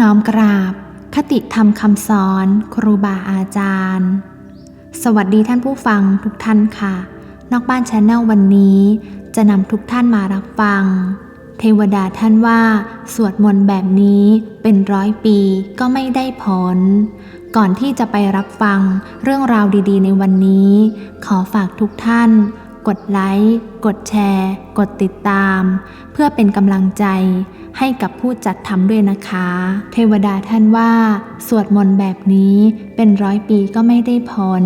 น้อมกราบ คติธรรมคำสอน ครูบาอาจารย์ สวัสดีท่านผู้ฟังทุกท่านค่ะ นอกบ้านชาแนลวันนี้ จะนำทุกท่านมารับฟัง เทวดาท่านว่า สวดมนต์แบบนี้เป็นร้อยปีก็ไม่ได้ผล ก่อนที่จะไปรับฟังเรื่องราวดีๆ ในวันนี้ ขอฝากทุกท่าน กดไลค์ กดแชร์ กดติดตาม เพื่อเป็นกำลังใจให้กับผู้จัดทำด้วยนะคะ เทวดาท่านว่า สวดมนต์แบบนี้เป็นร้อยปีก็ไม่ได้ผล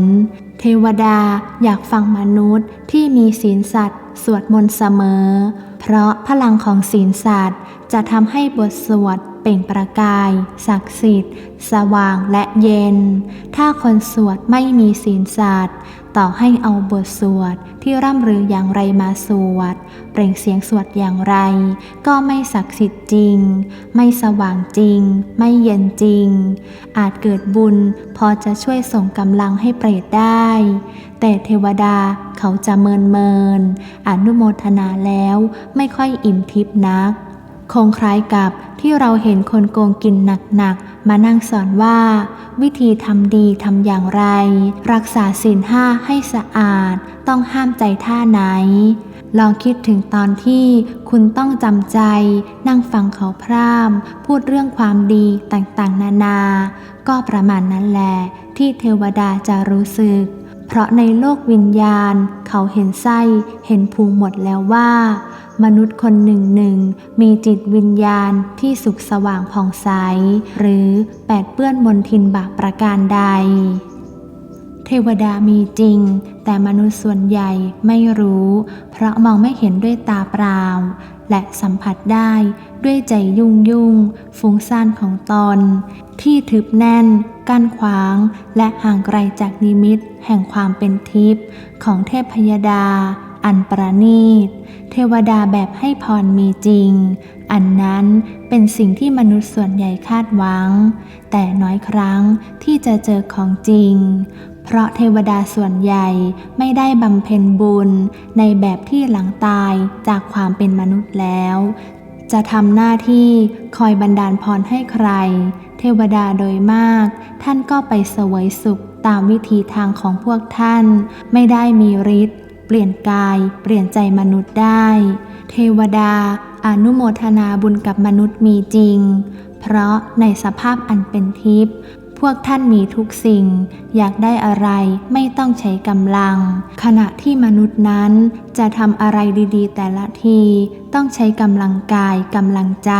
เทวดาอยากฟังมนุษย์ที่มีศีลสัตว์สวดมนต์เสมอ เพราะพลังของศีลสัตว์จะทำให้บทสวดเปล่งประกาย ศักดิ์สิทธิ์ สว่างและเย็น ถ้าคนสวดไม่มีศีลสัตว์ ต่อให้เอาบทสวดที่ร่ำรืออย่างไรมาสวด เปล่งเสียงสวดอย่างไร ก็ไม่ศักดิ์สิทธิ์จริง ไม่สว่างจริง ไม่เย็นจริง อาจเกิดบุญพอจะช่วยส่งกำลังให้เปรตได้ แต่เทวดาเขาจะเมินเมินอนุโมทนาแล้วไม่ค่อยอิ่มทิพนัก คงคล้ายกับที่เราเห็นคนโกงกินหนักๆ มานั่งสอนว่า วิธีทำดีทำอย่างไร รักษาศีลห้าให้สะอาด ต้องห้ามใจท่าไหน ลองคิดถึงตอนที่คุณต้องจำใจ นั่งฟังเขาพร่ำพูดเรื่องความดีต่างๆ นานา ก็ประมาณนั้นแหละที่เทวดาจะรู้สึกเพราะในโลกวิญญาณ เขาเห็นไส้เห็นภูมิหมดแล้วว่า มนุษย์คนหนึ่งหนึ่งมีจิตวิญญาณที่สุขสว่างผ่องใส หรือแปดเปื้อนมนทินบาปประการใด เทวดามีจริง แต่มนุษย์ส่วนใหญ่ไม่รู้ เพราะมองไม่เห็นด้วยตาเปล่า และสัมผัสได้ด้วยใจยุ่งยุ่งฟุ้งซ่านของตน ที่ทึบแน่นกั้นขวาง และห่างไกลจากนิมิตแห่งความเป็นทิพย์ของเทพพยดา อันประณีต เทวดาแบบให้พรมีจริง อันนั้นเป็นสิ่งที่มนุษย์ส่วนใหญ่คาดหวัง แต่น้อยครั้งที่จะเจอของจริง เพราะเทวดาส่วนใหญ่ไม่ได้บำเพ็ญบุญ ในแบบที่หลังตายจากความเป็นมนุษย์แล้ว จะทำหน้าที่คอยบันดาลพรให้ใคร เทวดาโดยมาก ท่านก็ไปเสวยสุขตามวิธีทางของพวกท่าน ไม่ได้มีฤทธิ์ เปลี่ยนกาย เปลี่ยนใจมนุษย์ได้ เทวดาอนุโมทนาบุญกับมนุษย์มีจริง เพราะในสภาพอันเป็นทิพย์พวกท่านมีทุกสิ่ง อยากได้อะไรไม่ต้องใช้กำลัง ขณะที่มนุษย์นั้นจะทำอะไรดีๆ แต่ละที ต้องใช้กำลังกายกำลังใจ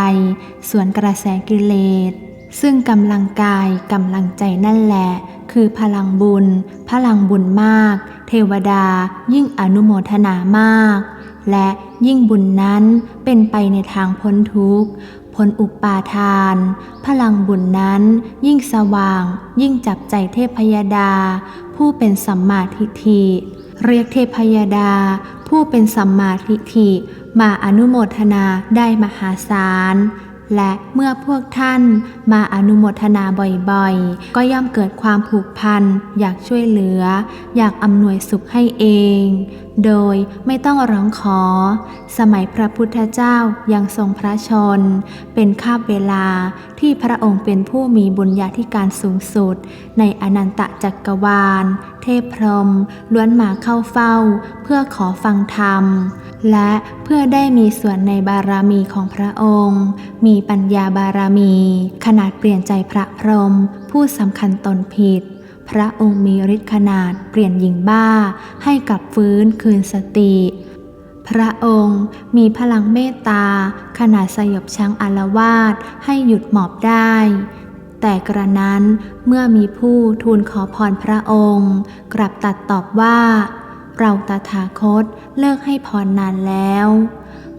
ส่วนกระแสกิเลส ซึ่งกำลังกายกำลังใจนั่นแหละ คือพลังบุญ พลังบุญมาก เทวดายิ่งอนุโมทนามาก และยิ่งบุญนั้นเป็นไปในทางพ้นทุกข์พ้นอุปาทาน พลังบุญนั้นยิ่งสว่าง ยิ่งจับใจเทพยดา ผู้เป็นสัมมาทิฏฐิเรียกเทพยดา ผู้เป็นสัมมาทิฏฐิมาอนุโมทนาได้มหาศาล และเมื่อพวกท่านมาอนุโมทนาบ่อยๆ ก็ย่อมเกิดความผูกพัน อยากช่วยเหลือ อยากอำนวยสุขให้เอง โดยไม่ต้องร้องขอ สมัยพระพุทธเจ้ายังทรงพระชน เป็นคาบเวลาที่พระองค์เป็นผู้มีบุญญาธิการสูงสุด ในอนันตจักรวาล เทพพรหมล้วนมาเข้าเฝ้า เพื่อขอฟังธรรม และเพื่อได้มีส่วนในบารมีของพระองค์ มีปัญญาบารมี ขนาดเปลี่ยนใจพระพรหมผู้สำคัญตนผิด พระองค์มีฤทธิ์ขนาดเปลี่ยนหญิงบ้าให้กลับฟื้นคืนสติ พระองค์มีพลังเมตตา ขนาดสยบช้างอารวาสให้หยุดหมอบได้ แต่กระนั้นเมื่อมีผู้ทูลขอพรพระองค์ กลับตัดตอบว่า เราตถาคตเลิกให้พรนานแล้ว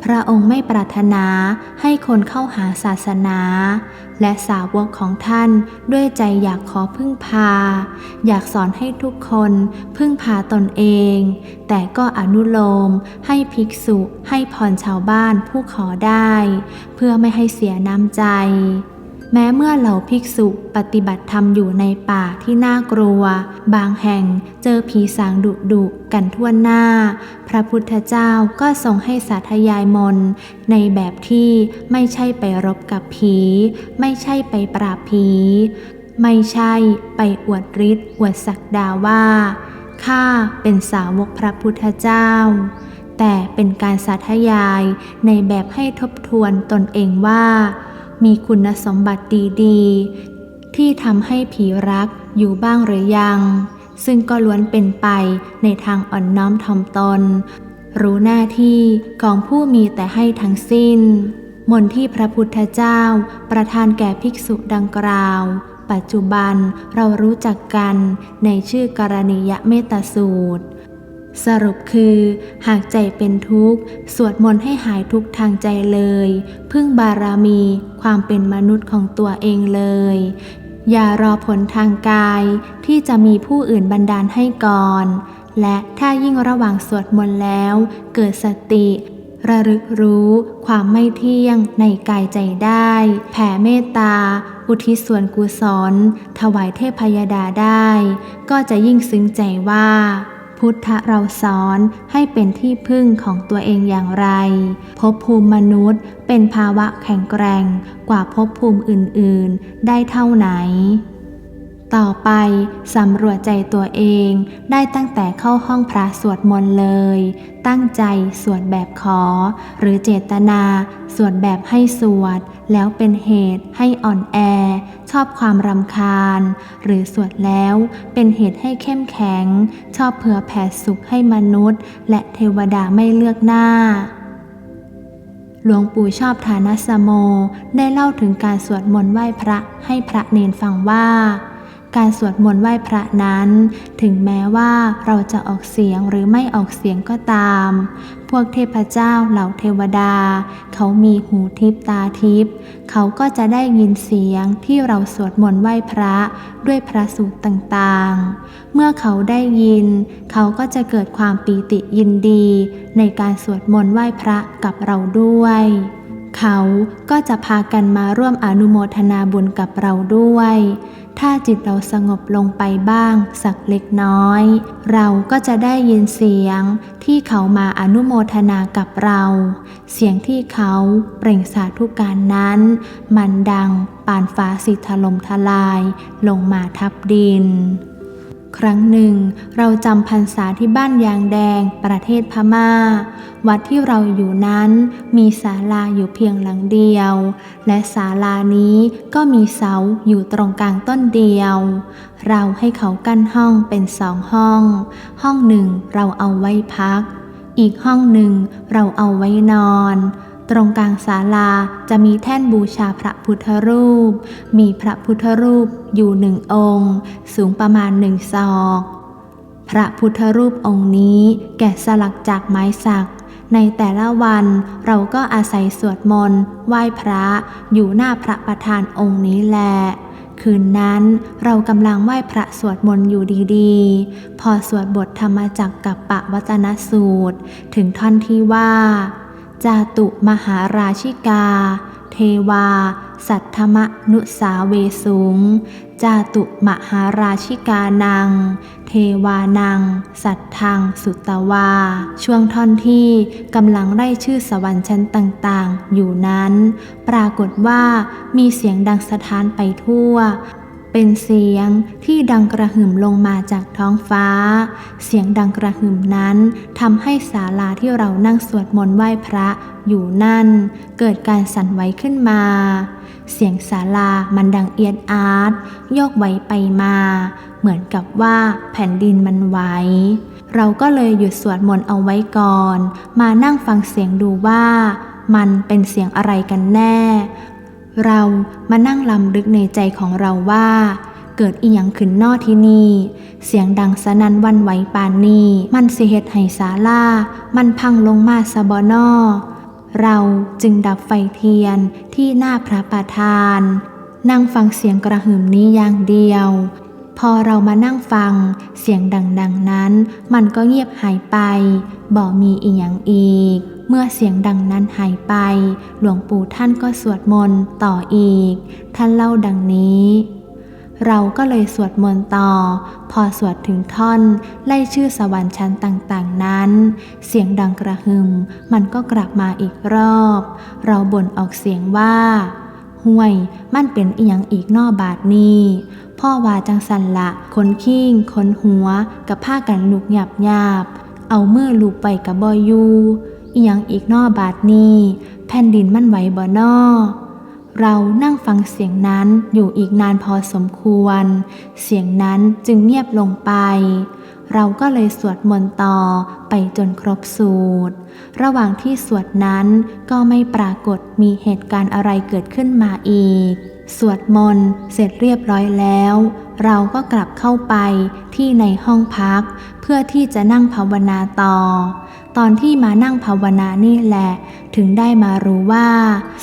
พระองค์ไม่ปรารถนาให้คนเข้าหาศาสนา และสาวกของท่านด้วยใจอยากขอพึ่งพา อยากสอนให้ทุกคนพึ่งพาตนเอง แต่ก็อนุโลมให้ภิกษุให้พรชาวบ้านผู้ขอได้ เพื่อไม่ให้เสียน้ำใจ แม้เมื่อเหล่าภิกษุปฏิบัติธรรมอยู่ในป่าที่น่ากลัว บางแห่งเจอผีสางดุดุกันทั่วหน้า พระพุทธเจ้าก็ทรงให้สาธยายมน ในแบบที่ไม่ใช่ไปรบกับผี ไม่ใช่ไปปราบผี ไม่ใช่ไปอวดฤทธิ์อวดศักดาว่าข้าเป็นสาวกพระพุทธเจ้า แต่เป็นการสาธยายในแบบให้ทบทวนตนเองว่า มีคุณสมบัติดีๆ ที่ทำให้ผีรักอยู่บ้างหรือยัง ซึ่งก็ล้วนเป็นไปในทางอ่อนน้อมถ่อมตน รู้หน้าที่ของผู้มีแต่ให้ทั้งสิ้น มนที่พระพุทธเจ้าประทานแก่ภิกษุดังกล่าว ปัจจุบันเรารู้จักกันในชื่อกรณียเมตสูตร สรุปคือหากใจเป็นทุกข์ สวดมนต์ให้หายทุกข์ทางใจเลย พึ่งบารมีความเป็นมนุษย์ของตัวเองเลย อย่ารอผลทางกายที่จะมีผู้อื่นบันดาลให้ก่อน และถ้ายิ่งระหว่างสวดมนต์แล้ว เกิดสติ ระลึกรู้ความไม่เที่ยงในกายใจได้ แผ่เมตตา อุทิศส่วนกุศลถวายเทพยดาได้ ก็จะยิ่งซึ้งใจว่า พุทธเราสอนให้เป็นที่พึ่งของตัวเองอย่างไร ภพภูมิมนุษย์เป็นภาวะแข็งแกร่งกว่าภพภูมิอื่น ๆ ได้เท่าไหน ต่อไปสำรวจใจตัวเองได้ตั้งแต่เข้าห้องพระสวดมนต์เลย ตั้งใจสวดแบบขอ หรือเจตนา สวดแบบให้สวด แล้วเป็นเหตุให้อ่อนแอ ชอบความรำคาญ หรือสวดแล้วเป็นเหตุให้เข้มแข็ง ชอบเผื่อแผ่สุขให้มนุษย์ และเทวดาไม่เลือกหน้าหลวงปู่ชอบฐานัสโม ได้เล่าถึงการสวดมนต์ไหว้พระให้พระเนนฟังว่า การสวดมนต์ไหว้พระนั้น ถึงแม้ว่าเราจะออกเสียงหรือไม่ออกเสียงก็ตาม พวกเทพเจ้าเหล่าเทวดา เขามีหูทิพตาทิพเขาก็จะได้ยินเสียงที่เราสวดมนต์ไหว้พระด้วยพระสูตรต่างๆ เมื่อเขาได้ยิน เขาก็จะเกิดความปีติยินดี ในการสวดมนต์ไหว้พระกับเราด้วยเขาก็จะพากันมาร่วมอนุโมทนาบุญกับเราด้วย ถ้าจิตเราสงบลงไปบ้าง สักเล็กน้อย เราก็จะได้ยินเสียงที่เขามาอนุโมทนากับเรา เสียงที่เขาเปล่งสาธุการนั้น มันดังปานฟ้าสิถล่มทลายลงมาทับดิน ครั้งหนึ่ง เราจำพรรษาที่บ้านยางแดง ประเทศพม่า วัดที่เราอยู่นั้น มีศาลาอยู่เพียงหลังเดียว และศาลานี้ก็มีเสาอยู่ตรงกลางต้นเดียว เราให้เขากั้นห้องเป็นสองห้อง ห้องหนึ่งเราเอาไว้พัก อีกห้องหนึ่งเราเอาไว้นอน ตรงกลางศาลาจะมีแท่นบูชาพระพุทธรูป มีพระพุทธรูปอยู่หนึ่งองค์ สูงประมาณหนึ่งศอก พระพุทธรูปองค์นี้แกะสลักจากไม้สัก ในแต่ละวันเราก็อาศัยสวดมนต์ไหว้พระอยู่หน้าพระประธานองค์นี้แหละคืนนั้นเรากำลังไหว้พระสวดมนต์อยู่ดีๆ พอสวดบทธรรมจักกับปะวัตนสูตร ถึงท่อนที่ว่า จาตุมหาราชิกา เทวา สัทธมนุสาเวสุง จาตุมหาราชิกานัง เทวานัง สัทธัง สุตวา ช่วงท่อนที่กำลังไล่ชื่อสวรรค์ชั้นต่างๆ อยู่นั้น ปรากฏว่ามีเสียงดังสะท้านไปทั่ว เป็นเสียงที่ดังกระหึ่มลงมาจากท้องฟ้า เสียงดังกระหึ่มนั้นทำให้ศาลาที่เรานั่งสวดมนต์ไหว้พระอยู่นั่น เกิดการสั่นไหวขึ้นมา เสียงศาลามันดังเอียดอาร์ตโยกไหวไปมา เหมือนกับว่าแผ่นดินมันไหวเราก็เลยหยุดสวดมนต์เอาไว้ก่อน มานั่งฟังเสียงดูว่ามันเป็นเสียงอะไรกันแน่ เรามานั่งลำลึกในใจของเราว่า เกิดอีหยังขึ้นนอที่นี่ เสียงดังสนั่นวันไหวปานนี้มันสิเฮ็ดให้ศาลามันพังลงมาซะบอนอเราจึงดับไฟเทียนที่หน้าพระประธาน นั่งฟังเสียงกระหึ่มนี้อย่างเดียว พอเรามานั่งฟังเสียงดังๆนั้น มันก็เงียบหายไปบอกมีอีหยังอีก เมื่อเสียงดังนั้นหายไป หลวงปู่ท่านก็สวดมนต์ต่ออีก ท่านเล่าดังนี้ เราก็เลยสวดมนต์ต่อ พอสวดถึงท่อน ไล่ชื่อสวรรค์ชั้นต่างๆนั้น เสียงดังกระหึ่มมันก็กลับมาอีกรอบ เราบ่นออกเสียงว่าห่วย มันเป็นอีหยังอีกนอบาทนี้พ่อว่าจังสันละคนขี้งคนหัว กับผ้ากันลูกหยาบหยาบ เอามือลูกไปกับบอยู อียังอีกนอบาทนี้แผ่นดินมั่นไหวบ่นอเรานั่งฟังเสียงนั้นอยู่อีกนานพอสมควร เสียงนั้นจึงเงียบลงไป เราก็เลยสวดมนต์ต่อไปจนครบสูตร ระหว่างที่สวดนั้นก็ไม่ปรากฏมีเหตุการณ์อะไรเกิดขึ้นมาอีก สวดมนต์เสร็จเรียบร้อยแล้ว เราก็กลับเข้าไปที่ในห้องพัก เพื่อที่จะนั่งภาวนาต่อ ตอนที่มานั่งภาวนานี่แหละ ถึงได้มารู้ว่า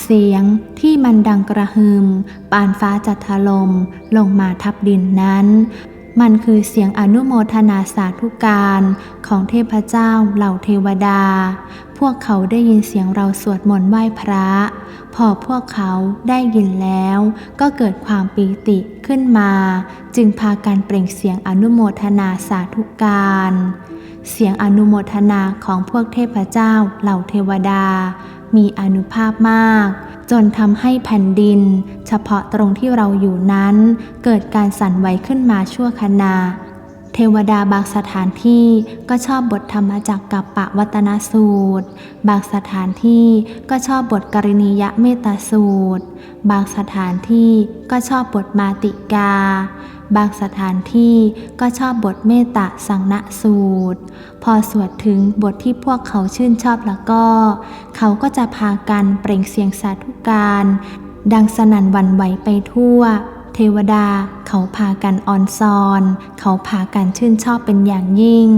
เสียงที่มันดังกระหึ่มปานฟ้าจัดถลมลงมาทับดินนั้น มันคือเสียงอนุโมทนาสาธุการของเทพเจ้าเหล่าเทวดา พวกเขาได้ยินเสียงเราสวดมนต์ไหว้พระ พอพวกเขาได้ยินแล้ว ก็เกิดความปีติขึ้นมา จึงพากันเปล่งเสียงอนุโมทนาสาธุการ เสียงอนุโมทนาของพวกเทพเจ้าเหล่าเทวดา มีอนุภาพมาก จนทำให้แผ่นดิน เฉพาะตรงที่เราอยู่นั้น เกิดการสั่นไหวขึ้นมาชั่วขณะ เทวดาบางสถานที่ก็ชอบบทธรรมจักกับปะวัตนสูตร บางสถานที่ก็ชอบบทกรณียเมตตาสูตร บางสถานที่ก็ชอบบทมาติกา บางสถานที่ก็ชอบบทเมตตาสังนสูตร พอสวดถึงบทที่พวกเขาชื่นชอบแล้วก็ เขาก็จะพากันเปล่งเสียงสาธุการ ดังสนั่นวันไหวไปทั่ว เทวดาเขาพากันออนซอน เขาพากันชื่นชอบเป็นอย่างยิ่ง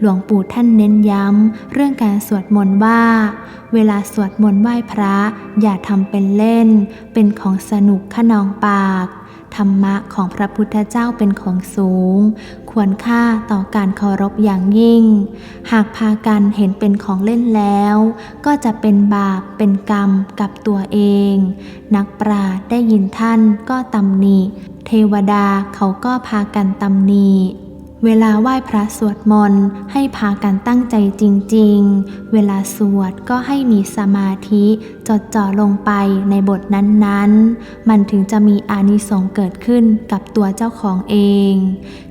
หลวงปู่ท่านเน้นย้ำ เรื่องการสวดมนต์ว่า เวลาสวดมนต์ไหว้พระ อย่าทำเป็นเล่น เป็นของสนุกขนองปาก ธรรมะของพระพุทธเจ้าเป็นของสูง ควรค่าต่อการเคารพอย่างยิ่ง หากพากันเห็นเป็นของเล่นแล้ว ก็จะเป็นบาปเป็นกรรมกับตัวเอง นักปราชญ์ได้ยินท่านก็ตำหนิ เทวดาเขาก็พากันตำหนิ เวลาไหว้พระสวดมนต์ให้พากันตั้งใจจริง ๆ เวลาสวดก็ให้มีสมาธิจดจ่อลงไปในบทนั้นๆ มันถึงจะมีอานิสงส์เกิดขึ้นกับตัวเจ้าของเอง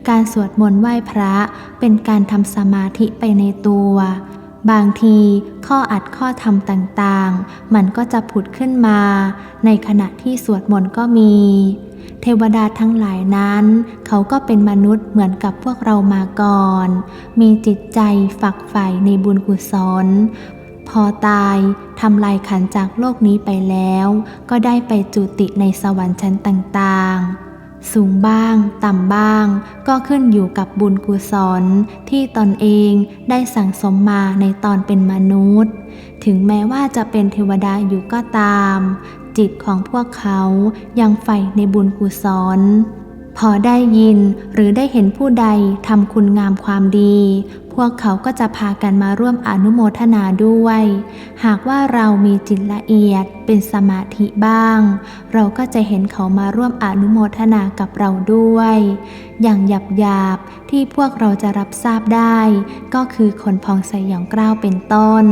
การสวดมนต์ไหว้พระเป็นการทำสมาธิไปในตัว บางทีข้ออัดข้อธรรมต่างๆ มันก็จะผุดขึ้นมา ในขณะที่สวดมนต์ก็มี เทวดาทั้งหลายนั้น เขาก็เป็นมนุษย์เหมือนกับพวกเรามาก่อน มีจิตใจฝักใฝ่ในบุญกุศล พอตายทำลายขันจากโลกนี้ไปแล้ว ก็ได้ไปจุติในสวรรค์ชั้นต่างๆ สูงบ้าง ต่ำบ้าง ก็ขึ้นอยู่กับบุญกุศลที่ตนเองได้สั่งสมมาในตอนเป็นมนุษย์ ถึงแม้ว่าจะเป็นเทวดาอยู่ก็ตาม จิตของพวกเขายังใฝ่ในบุญกุศล พอได้ยินหรือได้เห็นผู้ใดทำคุณงามความดี พวกเขาก็จะพากันมาร่วมอนุโมทนาด้วย หากว่าเรามีจิตละเอียดเป็นสมาธิบ้าง เราก็จะเห็นเขามาร่วมอนุโมทนากับเราด้วย อย่างหยับหยาบๆที่พวกเราจะรับทราบได้ ก็คือคนพองใสหยองกล้าวเป็นต้น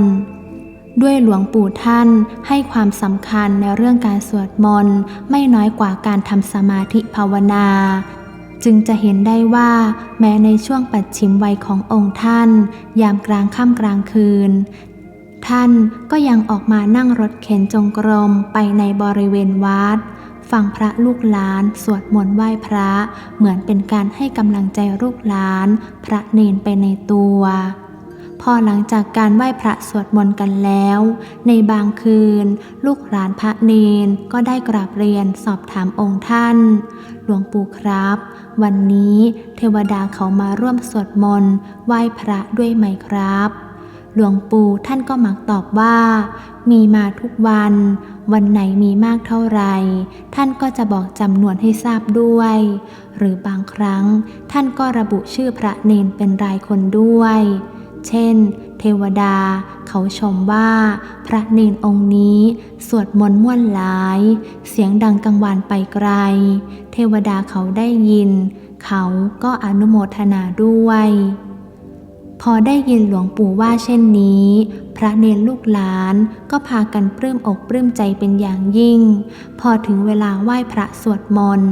ด้วยหลวงปู่ท่านให้ความสำคัญในเรื่องการสวดมนต์ไม่น้อยกว่าการทำสมาธิภาวนา จึงจะเห็นได้ว่า แม้ในช่วงปัดชิมวัยขององค์ท่าน ยามกลางค่ำกลางคืน ท่านก็ยังออกมานั่งรถเข็นจงกรมไปในบริเวณวัดฟังพระลูกหลาน สวดมนต์ไหว้พระเหมือนเป็นการให้กำลังใจลูกหลาน พระเนนไปในตัว พอหลังจากการไหว้พระสวดมนต์กันแล้ว ในบางคืน ลูกหลานพระเนนก็ได้กราบเรียนสอบถามองค์ท่าน หลวงปู่ครับ วันนี้เทวดาเขามาร่วมสวดมนต์ไหว้พระด้วยไหมครับ หลวงปู่ท่านก็มักตอบว่า มีมาทุกวัน วันไหนมีมากเท่าไหรท่านก็จะบอกจำนวนให้ทราบด้วย หรือบางครั้งท่านก็ระบุชื่อพระเนนเป็นรายคนด้วย เช่น เทวดา เขาชมว่า พระเนนองค์นี้ สวดมนต์ม่วนหลาย เสียงดังกังวานไปไกล เทวดาเขาได้ยิน เขาก็อนุโมทนาด้วย พอได้ยินหลวงปู่ว่าเช่นนี้ พระเนรลูกหลานก็พากันปลื้มอกปลื้มใจเป็นอย่างยิ่ง พอถึงเวลาไหว้พระสวดมนต์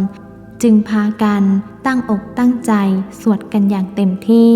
จึงพากันตั้งอกตั้งใจสวดกันอย่างเต็มที่